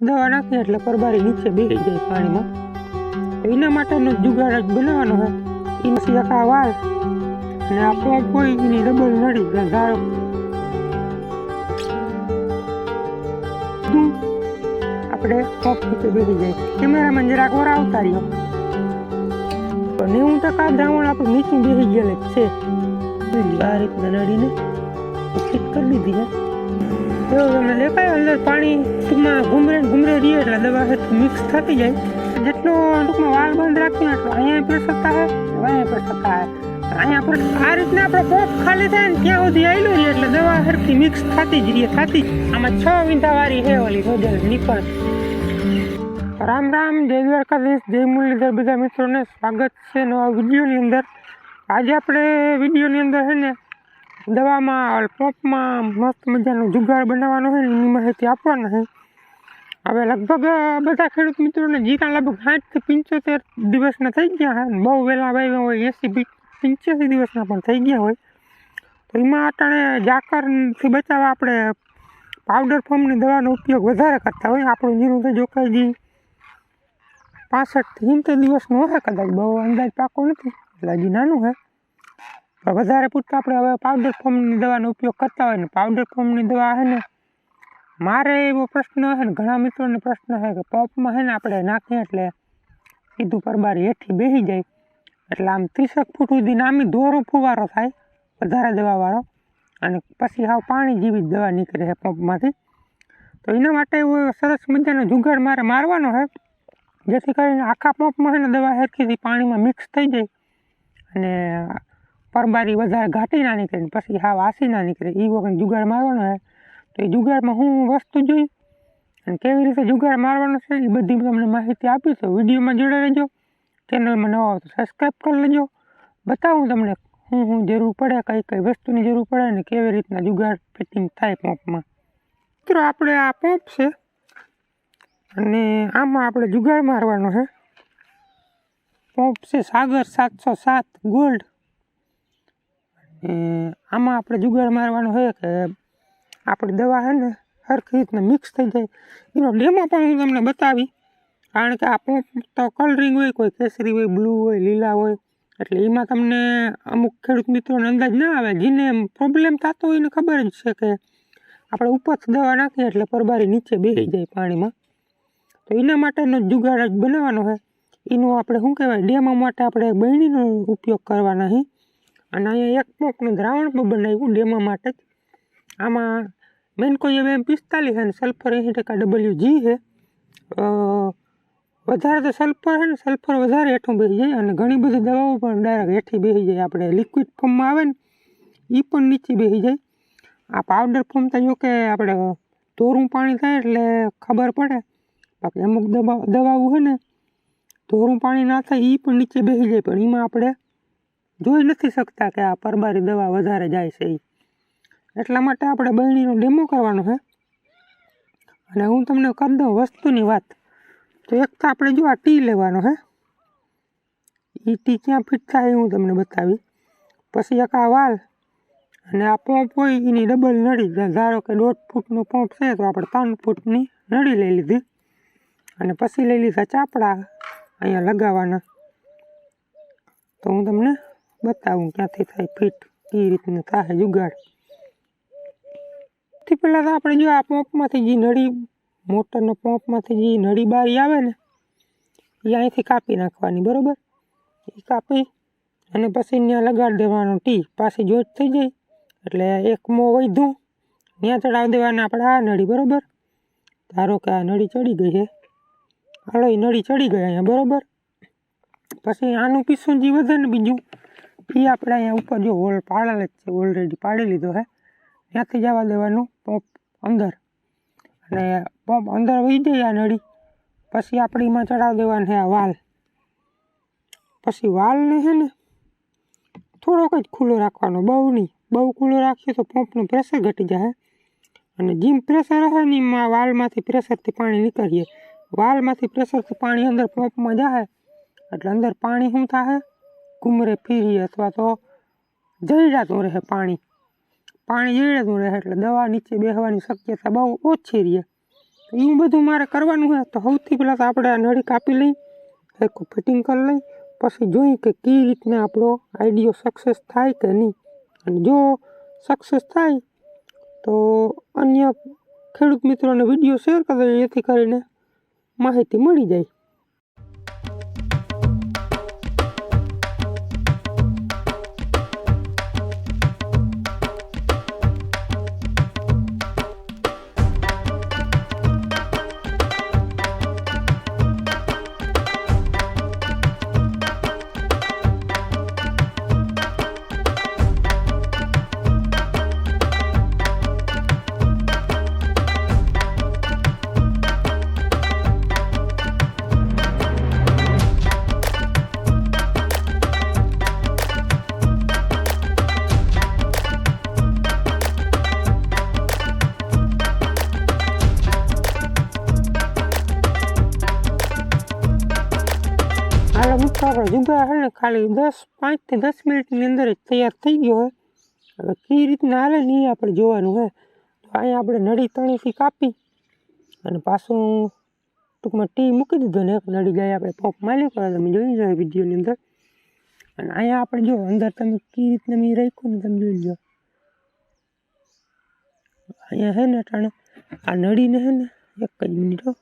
દવા નાખી એટલે પરબારી નીચે બેસી જાય પાણીમાં. એના માટેનો જુગાડ જ બનાવવાનો હોય એની પછી વાળ. અને આ હોય એની ડબલ નડી ધારો આપણે પગ નીચે બેસી જાય કેમેરામાં જરાક વાર તો નેવું ટકા દ્રાવણ આપણે નીચે બેસી ગયેલ છે. આ રીતના નળીને ફિટ કરી દીધી એવું તમને અંદર પાણી ટૂંકમાં ઘૂમરે ઘૂમરે રહીએ એટલે દવા મિક્સ થતી જાય. જેટલો ટૂંકમાં વાલ બંધ રાખીએ એટલો અહીંયા પ્રેશર થાય અહીંયા પ્રેશર થાય અહીંયા પર આ રીતના આપણે પોપ ખાલી થાય ને ત્યાં સુધી આવેલું રહીએ એટલે દવા સરખી મિક્સ થતી જ રહીએ થતી. આમાં છ વિંધાવાળી છે ઓલી રોજલ નીકળ રામ રામ, જય દ્વારકાધીશ, જય મુરલીધર. બધા મિત્રોને સ્વાગત છે નવા વિડીયોની અંદર. આજે આપણે વિડીયોની અંદર છે ને દવામાં પંપમાં મસ્ત મજાનો જુગાડ બનાવવાનો છે એની માહિતી આપવાના છે હવે લગભગ બધા ખેડૂત મિત્રોને જીરા લગભગ સાઠથી પંચોતેર દિવસના થઈ ગયા છે બહુ વહેલા વાવ્યા હોય, એંસી પંચ્યાસી દિવસના પણ થઈ ગયા હોય. તો એમાં અટાણે જાકરથી બચાવવા આપણે પાવડર ફોર્મની દવાનો ઉપયોગ વધારે કરતા હોય. આપણું જીરું તો જોકાઈ પાસઠથી સિત્તેર દિવસનું હશે કદાચ, બહુ અંદાજ પાકો નથી, એટલે હજી નાનું છે વધારે પૂરતા આપણે હવે પાવડર ફોર્મની દવાનો ઉપયોગ કરતા હોય ને પાવડર ફોર્મની દવા છે ને, મારે એવો પ્રશ્ન છે ને, ઘણા મિત્રોને પ્રશ્ન છે કે પંપમાં છે ને આપણે નાખીએ એટલે સીધું પરબારી હેઠી બેસી જાય. એટલે આમ ત્રીસેક ફૂટ સુધી આમી દોરો ફુવારો થાય, વધારે દવાવાળો. અને પછી હાવ પાણી જેવી દવા નીકળે છે પંપમાંથી તો એના માટે એવો સરસ મજાનો જુગાડ મારે મારવાનો છે, જેથી કરીને આખા પંપમાં છે ને દવા હેરખીથી પાણીમાં મિક્સ થઈ જાય. અને પરબારી વધારે ઘાટી ના નીકળે ને પછી હાવ આસી ના નીકળે. એ વખત જુગાડ મારવાનો છે તો એ જુગાડમાં હું વસ્તુ જોઈ અને કેવી રીતે જુગાડ મારવાનો છે એ બધી તમને માહિતી આપી તો વિડીયોમાં જોડે રહેજો, ચેનલમાં નવા હોય તો સબસ્ક્રાઈબ કરી લેજો. બતાવું તમને શું શું જરૂર પડે, કઈ કઈ વસ્તુની જરૂર પડે ને કેવી રીતના જુગાડ ફિટિંગ થાય પંપમાં. મિત્રો, આપણે આ પંપ છે અને આમાં આપણે જુગાડ મારવાનો છે. પંપ છે સાગર સાતસો સાત ગોલ્ડ. અને આમાં આપણે જુગાડ મારવાનો છે કે આપણી દવા છે ને સરખી રીતના મિક્સ થઈ જાય. એનો ડેમો પણ હું તમને બતાવી. કારણ કે આ પંપ તો કલરિંગ હોય, કોઈ કેસરી હોય બ્લુ હોય, લીલા હોય. એટલે એમાં તમને અમુક ખેડૂત મિત્રોને અંદાજ ના આવે. જેને પ્રોબ્લેમ થતો હોય એને ખબર જ છે કે આપણે ઉપરથી દવા નાખીએ એટલે પરબારી નીચે બેસી જાય પાણીમાં. તો એના માટેનો જુગાડ બનાવવાનો હોય એનું આપણે શું કહેવાય? ડેમો માટે આપણે બહેણીનો ઉપયોગ કરવાના છે અને અહીંયા એક પોકનું દ્રાવણ પણ બનાવ્યું ડેમા માટે. જ આમાં મેન કોઈ એમ પિસ્તાલીસ છે ને સલ્ફર એંસી ટકા ડબલ્યુ જી છે વધારે તો સલ્ફર છે ને સલ્ફર વધારે હેઠું બેસી જાય અને ઘણી બધી દવાઓ પણ ડાયરેક્ટ હેઠી બેસી જાય. આપણે લિક્વિડ ફોર્મમાં આવે ને એ પણ નીચે બેસી જાય. આ પાવડર ફોર્મ તો જો કે આપણે ધોરું પાણી થાય એટલે ખબર પડે. બાકી અમુક દવા દવાઓ છે ને, ધોરું પાણી ના થાય એ પણ નીચે બેસી જાય. પણ એમાં આપણે જોઈ નથી શકતા કે આ પરબારી દવા વધારે જાય છે એ એટલા માટે આપણે બહેણીનો ડેમો કરવાનો છે. અને હું તમને કરી દઉં વસ્તુની વાત. તો એક તો આપણે જો આ ટી લેવાનો છે. એ ટી ક્યાં ફિટ થાય હું તમને બતાવી પછી એક આ વાલ અને આ પંપ હોય એની ડબલ નળી. ધારો કે દોઢ ફૂટનો પંપ છે તો આપણે ત્રણ ફૂટની નળી લઈ લીધી. અને પછી લઈ લીધા ચાપડા અહીંયા લગાવવાના. તો હું તમને બતાવું ક્યાંથી થાય ફિટ કઈ રીતનું થાય જુગાડ. સૌથી પહેલાં તો આપણે જો આ પંપમાંથી જે નળી, મોટરનો પંપમાંથી જે નળી બારી આવે ને એ અહીંથી કાપી નાખવાની, બરાબર? એ કાપી અને પછી ત્યાં લગાડી દેવાનો ટી, પાછી જોઈટ થઈ જાય. એટલે એક મો વધું ત્યાં ચડાવી દેવાના આપણે આ નળી, બરાબર? ધારો કે આ નળી ચડી ગઈ છે. હાલો એ નળી ચડી ગઈ અહીંયા, બરાબર? પછી આનું પીસું જે વધે ને બીજું? એ આપણે અહીંયા ઉપર જો હોલ પાડેલ જ છે ઓલરેડી પાડી લીધો છે ત્યાંથી જવા દેવાનું પંપ અંદર. અને પંપ અંદર વહી જાય આ નળી. પછી આપણે એમાં ચડાવી દેવાનું આ વાલ. પછી વાલને છે ને થોડોક જ ખુલ્લો રાખવાનો, બહુ નહીં. બહુ ખુલ્લો રાખીએ તો પંપનું પ્રેશર ઘટી જાય અને જેમ પ્રેશર હશે ને એમાં વાલમાંથી પ્રેશરથી પાણી નીકળીએ. વાલમાંથી પ્રેશરથી પાણી અંદર પંપમાં જાય એટલે અંદર પાણી શું થાય ઘૂમરે ફીરીએ અથવા તો જઈ જતું રહે પાણી. પાણી જઈ જતું રહે એટલે દવા નીચે બેસવાની શક્યતા બહુ ઓછી રહે. તો એવું બધું મારે કરવાનું હોય તો સૌથી પહેલાં તો આપણે આ નળી કાપી લઈ એક ફિટિંગ કરી લઈ, પછી જોઈ કે કઈ રીતના આપણો આઈડિયો સક્સેસ થાય કે નહીં. અને જો સક્સેસ થાય, તો અન્ય ખેડૂત મિત્રોને વીડિયો શેર કરી જેથી કરીને માહિતી મળી જાય. જુગાર છે ખાલી દસ પાંચથી દસ મિનિટની અંદર જ તૈયાર થઈ ગયો હોય હવે કઈ રીતના હાલે ને એ આપણે જોવાનું હોય તો અહીંયા આપણે નળી તણીથી કાપી અને પાછું ટૂંકમાં ટી મૂકી દીધો ને એક નળી જાય આપણે પંપ માલી કરો તમે જોઈ લો વિડીયોની અંદર. અને અહીંયા આપણે જો અંદર તમે કઈ રીતના મેં રાખ્યું ને તમે જોઈ લો. અહીંયા છે ને ટાણે આ નળીને છે ને એક જ મિનિટ હો.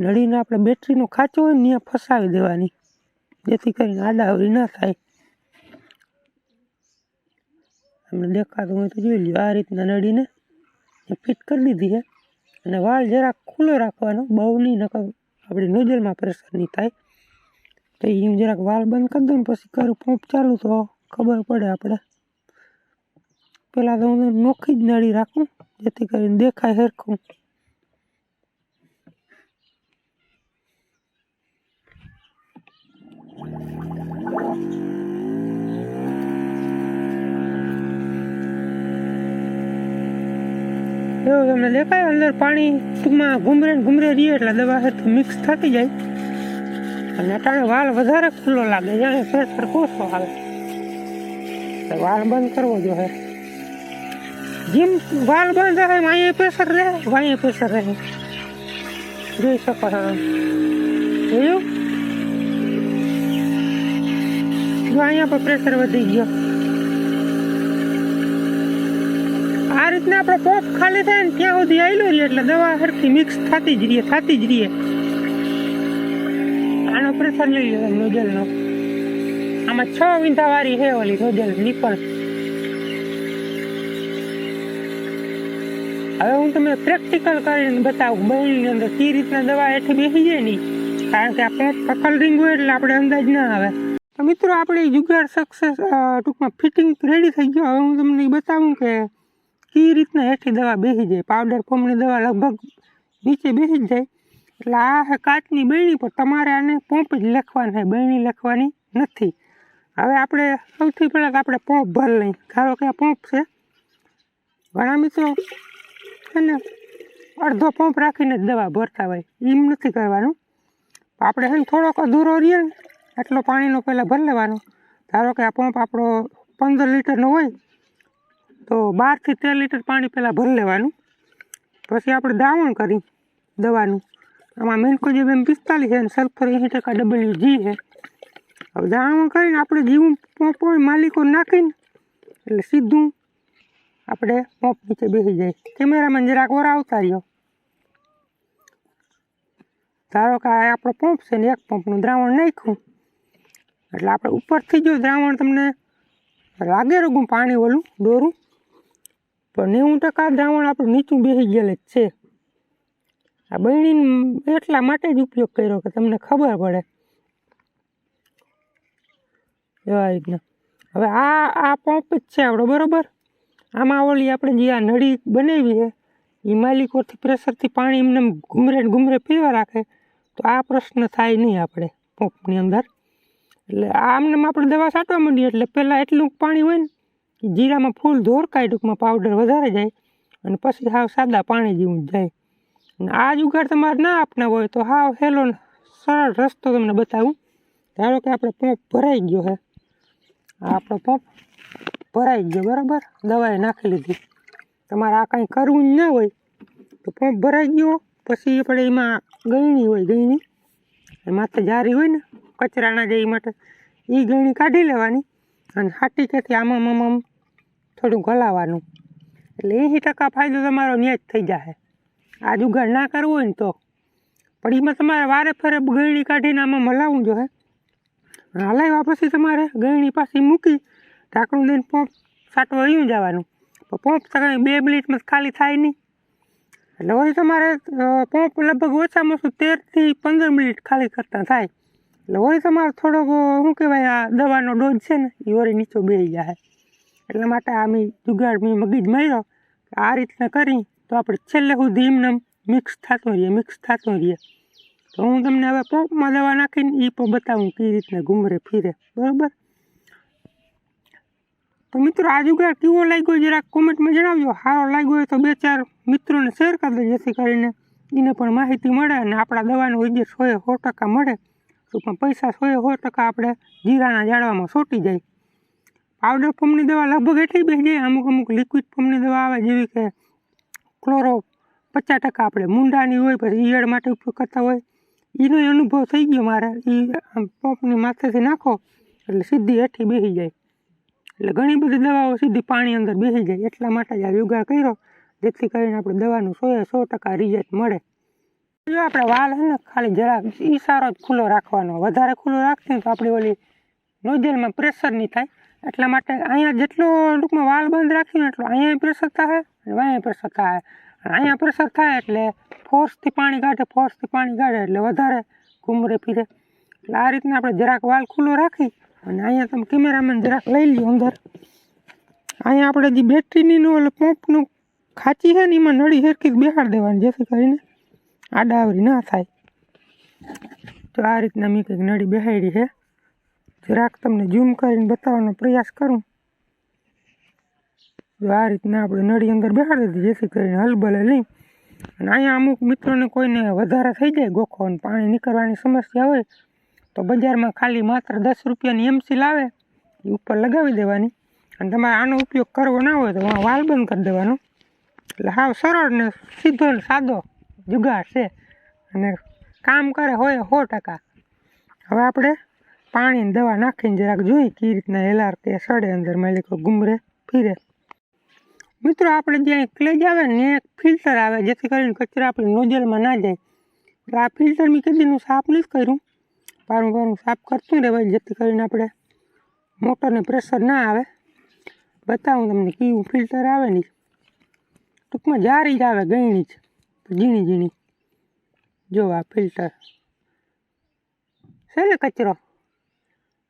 નળીને આપણે બેટરીનો ખાંચો હોય ને ત્યાં ફસાવી દેવાની. જેથી કરીને આડાવડી ના થાય. તમને દેખાતું હોય તો જોઈ લ્યો, આ રીતના નળીને ફિટ કરી દીધી છે. અને વાળ જરાક ખુલ્લો રાખવાનો, બહુ નહીં, નકર આપણી નોઝલમાં પ્રેશર નહીં થાય. તો એ હું જરાક વાલ બંધ કરી દઉં ને પછી કરું પંપ ચાલુ તો ખબર પડે આપણે. પહેલાં તો હું નોખી જ નળી રાખું, જેથી કરીને દેખાય સરખું. એવું તમને દેખાય? અંદર પાણી ટૂંકમાં ઘૂમરે ઘૂમરે રહીએ એટલે દવા સરખી મિક્સ થતી જાય. અને અટાણે વાલ વધારે ખુલ્લો લાગે, જાણે ફેરફાર કોસો આવે. વાલ બંધ કરવો જોઈએ. જેમ વાલ બંધ રહે અહીંયા પ્રેશર રહે અહીંયા પ્રેશર રહે. જોઈ શકો છો જો અહીંયા પણ પ્રેશર વધી ગયો. આ રીતના આપણો પોપ ખાલી થાય ને ત્યાં સુધી આવેલું રહીએ એટલે દવા સરખી મિક્સ થતી જ રહીએ થતી જ રહીએ આનો પ્રેશર લઈ લો નોઝલનો આમાં છ વિંધાવાળી વાળી છે ઓલી નોઝલ નીપણ હવે હું તમને પ્રેક્ટિકલ કરીને બતાવું બહેની અંદર કઈ રીતના દવા હેઠી બેસી જાય નહીં કારણ કે આ પકલ કલરિંગ હોય એટલે આપણે અંદાજ ના આવે. તો મિત્રો, આપણે જુગાડ સક્સેસ ટૂંકમાં ફિટિંગ રેડી થઈ ગયો. હવે હું તમને બતાવું કે કઈ રીતના હેઠી દવા બેસી જાય. પાવડર ફોર્મની દવા લગભગ નીચે બેસી જાય. એટલે આ કાચની બહેણી પણ તમારે આને પોંપ જ લખવાની છે બહેણી લખવાની નથી. હવે આપણે સૌથી પહેલાં આપણે પોંપ ભર લઈ ધારો કે આ પંપ છે. ઘણા મિત્રો છે અડધો પંપ રાખીને જ દવા ભરતા હોય. એમ નથી કરવાનું. આપણે છે ને થોડોક અધૂરો રહીએ ને એટલો પાણીનો પહેલાં ભરી લેવાનો. ધારો કે આ પંપ આપણો પંદર લીટરનો હોય, તો બારથી તેર લીટર પાણી પહેલાં ભરી લેવાનું. પછી આપણે દ્રાવણ કરી દવાનું. આમાં મેન્કોજેબ એમ પિસ્તાલીસ છે અને સલ્ફર એંસી ટકા ડબલ્યુ જી છે. હવે દ્રાવણ કરીને આપણે જીવું પંપ હોય માલિકો નાખીને, એટલે સીધું આપણે પંપ નીચે બેસી જાય. કેમેરામાં જરાક ઓર આવતા રહ્યો. ધારો કે આ આપણો પંપ છે ને એક પંપનું દ્રાવણ નાખ્યું. એટલે આપણે ઉપરથી જો દ્રાવણ તમને લાગે રગું પાણી ઓલું દોરું. પણ નેવું ટકા દ્રાવણ આપણું નીચું બેસી ગયેલ જ છે. આ બહેણીને એટલા માટે જ ઉપયોગ કર્યો કે તમને ખબર પડે. એવા રીતના હવે આ આ પંપ જ છે આપણો, બરોબર? આમાં ઓલી આપણે જે આ નળી બનાવી છે એ માલિકોથી, પ્રેશરથી પાણી એમને એમ ઘૂમરે ઘૂમરે પીવા રાખે, તો આ પ્રશ્ન થાય નહીં આપણે પંપની અંદર. એટલે આમને આપણે દવા છાંટવા માંડીએ એટલે પહેલાં એટલું પાણી હોય ને જીરામાં ફૂલ ધોરકાય ટૂંકમાં પાવડર વધારે જાય અને પછી હાવ સાદા પાણી જેવું જ જાય. અને આ જુગાડ તમારે ના આપના હોય તો હાવ હેલો સરળ રસ્તો તમને બતાવું. ધારો કે આપણે પંપ ભરાઈ ગયો છે આપણો પંપ ભરાઈ ગયો, બરાબર? દવાએ નાખી લીધી. તમારે આ કાંઈ કરવું જ ના હોય તો પંપ ભરાઈ ગયો, પછી આપણે એમાં ગયણી હોય, ગયણી. માથે જારી હોય ને, કચરાના જે ઈ માટે એ ગણી કાઢી લેવાની. અને હાટી કેથી આમાં આમ થોડું ગલાવાનું. એટલે એંસી ટકા ફાયદો તમારો ન્યાજ થઈ જાય આ જુગાડ ના કરવો હોય ને તો. પણ એમાં તમારે વારે ફરે ગળણી કાઢીને આમાં મલાવવું જોઈએ હલાવ્યા પછી તમારે ગળણી પાછી મૂકી ઢાંકણું દઈને પંપ સાટવા અહીં જવાનું. પંપ તો કંઈ બે મિનિટમાં ખાલી થાય નહીં. એટલે વળી તમારે પંપ લગભગ ઓછામાં ઓછું તેરથી પંદર મિનિટ ખાલી કરતા થાય. એટલે હોય તમારે થોડોક શું કહેવાય, આ દવાનો ડોઝ છે ને એ વળી નીચો બેસી જાય એટલા માટે આ મેં જુગાડ મેં મગજ માર્યો આ રીતના કરી, તો આપણે છેલ્લે સુધી એમને મિક્સ થતો રહીએ મિક્સ થતો રહીએ. તો હું તમને હવે પંપમાં દવા નાખીને એ પણ બતાવું કઈ રીતના ઘૂમરે ફીરે. બરાબર? તો મિત્રો આ જુગાડ કેવો લાગ્યો? જરાક કોમેન્ટમાં જણાવજો. સારો લાગ્યો હોય તો બે ચાર મિત્રોને શેર કરી દો જેથી કરીને એને પણ માહિતી મળે અને આપણા દવાનો વિજય સોએ સો ટકા મળે. તો પણ પૈસા સોએ સો ટકા આપણે જીરાના જાળવામાં સોટી જાય. પાવડર ફોર્મની દવા લગભગ એટલી બેસી જાય અમુક અમુક લિક્વિડ ફોર્મની દવા આવે, જેવી કે ક્લોરો પચાસ ટકા આપણે મુંડાની હોય, પછી ઈયળ માટે ઉપયોગ કરતા હોય. એનો અનુભવ થઈ ગયો મારે. એ પંપની માથેથી નાખો, એટલે સીધી હેઠી બેસી જાય. એટલે ઘણી બધી દવાઓ સીધી પાણી અંદર બેસી જાય. એટલા માટે જ આ યોગા કર્યો, જેથી કરીને આપણે દવાનું સો સો ટકા રિઝલ્ટ મળે. જો આપણે વાલ છે ને, ખાલી જરાક ઈશારો જ ખુલ્લો રાખવાનો. વધારે ખુલ્લો રાખીએ તો આપણી ઓલી નોઝલમાં પ્રેશર નહીં થાય. એટલા માટે અહીંયા જેટલો ટૂંકમાં વાલ બંધ રાખીને એટલો અહીંયા પ્રેશર થાય અને અહીંયા પ્રેશર થાય. અહીંયા પ્રેશર થાય એટલે ફોર્સથી પાણી કાઢે ફોર્સથી પાણી કાઢે એટલે વધારે ઘૂમરે ફીરે. એટલે આ રીતના આપણે જરાક વાલ ખુલ્લો રાખી અને અહીંયા તમે કેમેરામેન જરાક લઈ લ્યો અંદર. અહીંયા આપણે જે બેટરીની એટલે પંપનું ખાંચી છે ને, એમાં નળી હેરકી બેહાડ દેવાની, જેથી કરીને આડાવરી ના થાય. તો આ રીતના મેં કંઈક નળી બેહાડી છે. જરાક તમને ઝૂમ કરીને બતાવવાનો પ્રયાસ કરું. જો આ રીતના આપણે નળી અંદર બેહાડી દીધી, જેથી કરીને હલબલે લઈ અને અહીંયા અમુક મિત્રોને કોઈને વધારે થઈ જાય ગોખો અને પાણી નીકળવાની સમસ્યા હોય તો બજારમાં ખાલી માત્ર દસ રૂપિયાની એમસી લાવે એ ઉપર લગાવી દેવાની. અને તમારે આનો ઉપયોગ કરવો ના હોય તો વાલ બંધ કરી દેવાનો. એટલે હાવ સરળ ને સીધો ને સાદો જુગાડ છે. અને કામ કરે હોય સો ટકા. હવે આપણે પાણીની દવા નાખીને જરાક જોઈ કઈ રીતના એલાર કે સડે અંદર માલિકો ગુમરે, ફીરે. મિત્રો, આપણે જ્યાં ક્લેજ આવે ને એક ફિલ્ટર આવે, જેથી કરીને કચરા આપણી નોઝલમાં ના જાય. એટલે આ ફિલ્ટર મેં કીધીનું સાફ નથી કર્યું. પારું પારું સાફ કરતું રહેવાય જેથી કરીને આપણે મોટરને પ્રેશર ના આવે. બતાવું તમને કેવું ફિલ્ટર આવે નહીં ટૂંકમાં જારી જ આવે, ગયણી જ, ઝીણી ઝીણી. જો આ ફિલ્ટર છે ને કચરો?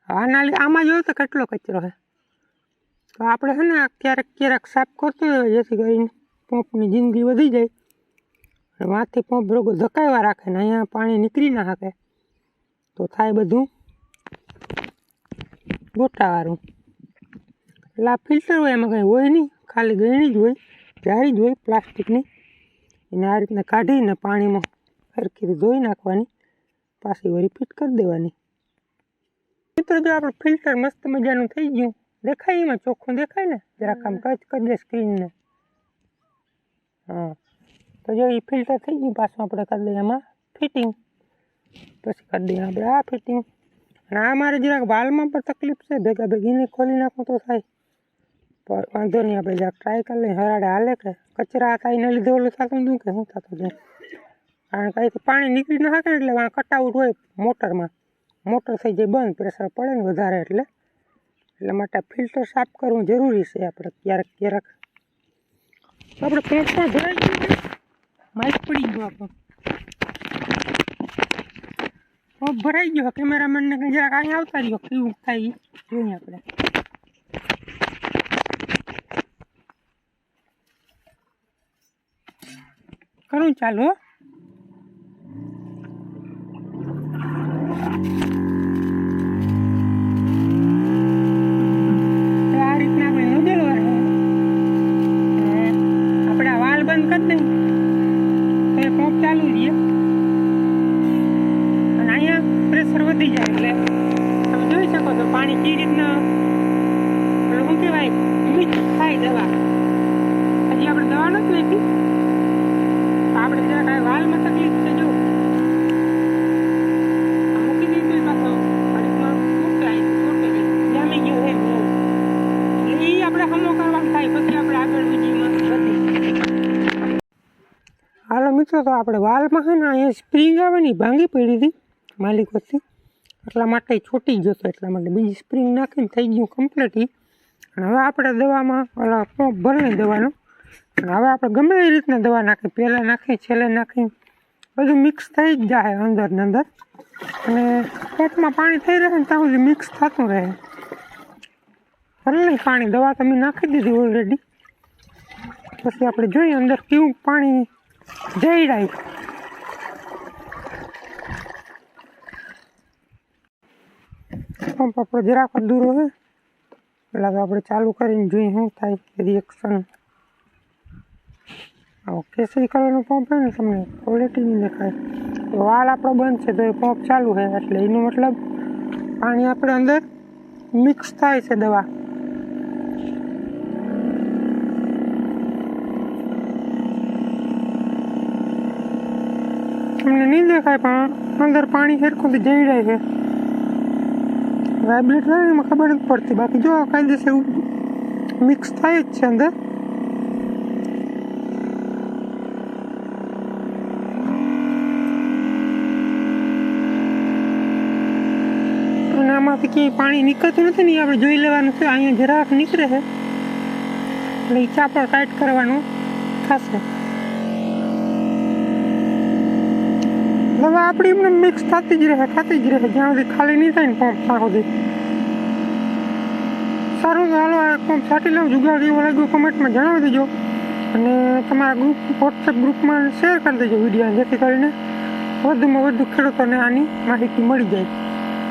આના આમાં જોયો તો કેટલો કચરો છે? તો આપણે છે ને ક્યારેક ક્યારેક સાફ કરતું રહેવાય જેથી કરીને પંપની જિંદગી વધી જાય. અને માથે પંપ રોગો ધકાવ્યા રાખે ને, અહીંયા પાણી નીકળી ના શકે. તો થાય બધું. ગોટાવાળું. એટલે આ ફિલ્ટર હોય એમાં કંઈ હોય નહીં. ખાલી ગયણી જ હોય, જારી જ હોય પ્લાસ્ટિકની. એને આ રીતના કાઢીને પાણીમાં સરખી રીતે ધોઈ નાખવાની. પાછી વળી ફિટ કરી દેવાની. મિત્રો, જો આપણે ફિલ્ટર મસ્ત મજાનું થઈ ગયું. દેખાય એમાં ચોખ્ખું દેખાય ને? જરાક આમ ટચ કરી દે સ્ક્રીનને હા. તો જો એ ફિલ્ટર થઈ ગયું, પાછું આપણે કરી દઈએ એમાં ફિટિંગ પછી કરી દઈએ આપણે. આ ફિટિંગ. અને આ મારે જરાક વાલમાં પણ તકલીફ છે. ભેગા ભેગીને ખોલી નાખું તો થાય. પણ વાંધો નહીં, આપણે જરાક ટ્રાય કરી લઈએ. હરાડે હાલે કે કચરા એને લીધે ઓલું થતું હતું કે શું થતું છે? કારણ કે અહીંથી પાણી નીકળી ના શકે એટલે વાં કટાઉટ હોય મોટરમાં. મોટર થઈ જાય બંધ, પ્રેશર પડે ને વધારે એટલે. એટલા માટે ફિલ્ટર સાફ કરવું જરૂરી છે આપણે ક્યારેક ક્યારેક. આપણે પેટમાં છે. માઇક પડી ગયો આપણો. પગ ભરાઈ ગયો. કેમેરામેનને કંઈ જરાક અહીંયા આવતા રહ્યો. કેવું થાય, જોઈએ આપણે. કરું ચાલુ આપણે દવા નથી. લેતી આપણે જરા કાંઈ વાલમાં તકલીફ છે, જો. જામી ગયું હે એ આપણે હમો કરવાનું થાય, પછી આપણે આગળ બીજીમાં હાલો મિત્રો, તો આપણે વાલમાં છે ને અહીંયા સ્પ્રિંગ આવે ને ભાંગી પડી હતી માલિકોથી એટલા માટે છૂટી ગયો હતો એટલા માટે બીજી સ્પ્રિંગ નાખીને થઈ ગયું કમ્પ્લીટ અને હવે આપણે દવામાં ઓલા પંપ ભરીને દવાનો. હવે આપણે ગમે એ રીતના દવા નાખી પહેલાં નાખી છેલ્લે નાખી બધું મિક્સ થઈ જ જાય અંદર ને અંદર. અને પેટમાં પાણી થઈ રહે ને ત્યાં સુધી મિક્સ થતું રહે. ભલે પાણી, દવા તમે નાખી દીધી ઓલરેડી પછી આપણે જોઈએ અંદર કેવું પાણી જઈ રહ્યું પંપ આપણો જરાક દૂર હોય. પહેલાં તો આપણે ચાલુ કરીને જોઈએ શું થાય. રિએક્શન કેસરી કલરનો પંપ હોય ને તમને ક્વોલિટી નહીં દેખાય. વાલ આપણો બંધ છે, તો એ પંપ ચાલુ છે. એટલે એનો મતલબ પાણી આપણે અંદર મિક્સ થાય છે દવા. તમને નહીં દેખાય, પણ અંદર પાણી સરખું જઈ જાય છે. વાઇબ્રેટ થાય એમાં ખબર નથી પડતી. બાકી જો કાયદેસર મિક્સ થાય જ છે અંદર અને આમાંથી ક્યાંય પાણી નીકળતું નથી ને આપણે જોઈ લેવાનું છે, અહીંયા જરાક નીકળે છે. એટલે એ ચાપડ ટાઈટ કરવાનું થશે. દવા આપણી એમને મિક્સ થતી જ રહે, થતી જ રહે. જ્યાં સુધી ખાલી નહીં થાય ને પંપ, ત્યાં સુધી. સારું, તો હાલો આ પંપ છાંટી લઉં જુગાડ કેવો લાગ્યો કમેન્ટમાં જણાવી દેજો. અને તમારા ગ્રુપ વોટ્સએપ ગ્રુપમાં શેર કરી દેજો વીડિયો જેથી કરીને વધુમાં વધુ ખેડૂતોને આની માહિતી મળી જાય.